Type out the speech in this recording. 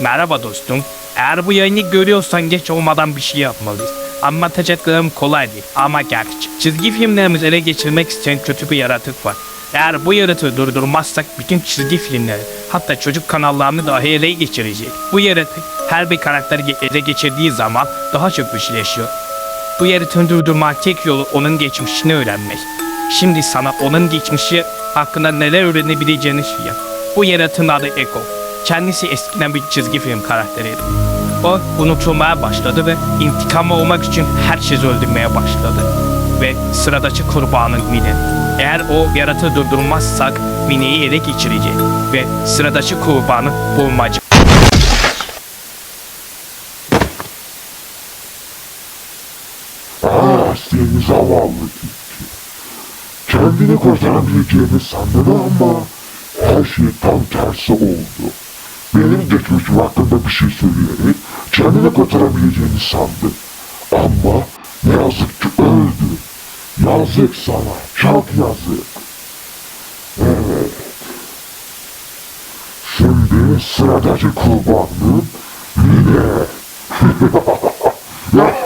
Merhaba dostum. Eğer bu yayını görüyorsan geç olmadan bir şey yapmalıyız. Anlatacaklarım kolay değil ama gerçek. Çizgi filmlerimizi ele geçirmek isteyen kötü bir yaratık var. Eğer bu yaratığı durdurmazsak bütün çizgi filmleri hatta çocuk kanallarını dahi ele geçirecek. Bu yaratık her bir karakteri ele geçirdiği zaman daha çok güçleşiyor. Bu yaratığı durdurmanın tek yolu onun geçmişini öğrenmek. Şimdi sana onun geçmişi hakkında neler öğrenebileceğini söyleyeyim. Bu yaratığın adı Eko. Kendisi eskiden bir çizgi film karakteriydi. O unutulmaya başladı ve intikam olmak için herkesi öldürmeye başladı. Ve sıradaki kurbanın Mine. Eğer o yaratığı durdurmazsak Mine'yi ele geçirecek ve sıradaki kurbanı bulmaca. Ah seni zavallı tilki. Kendini kurtarabileceğini sandın ama her şey tam tersi oldu. Benim geçmişim hakkında bir şey söyleyerek kendini kurtarabileceğini sandı. Ama ne yazık ki öldü. Yazık sana, çok yazık. Evet. Şimdi sıradaki kurbanım yine.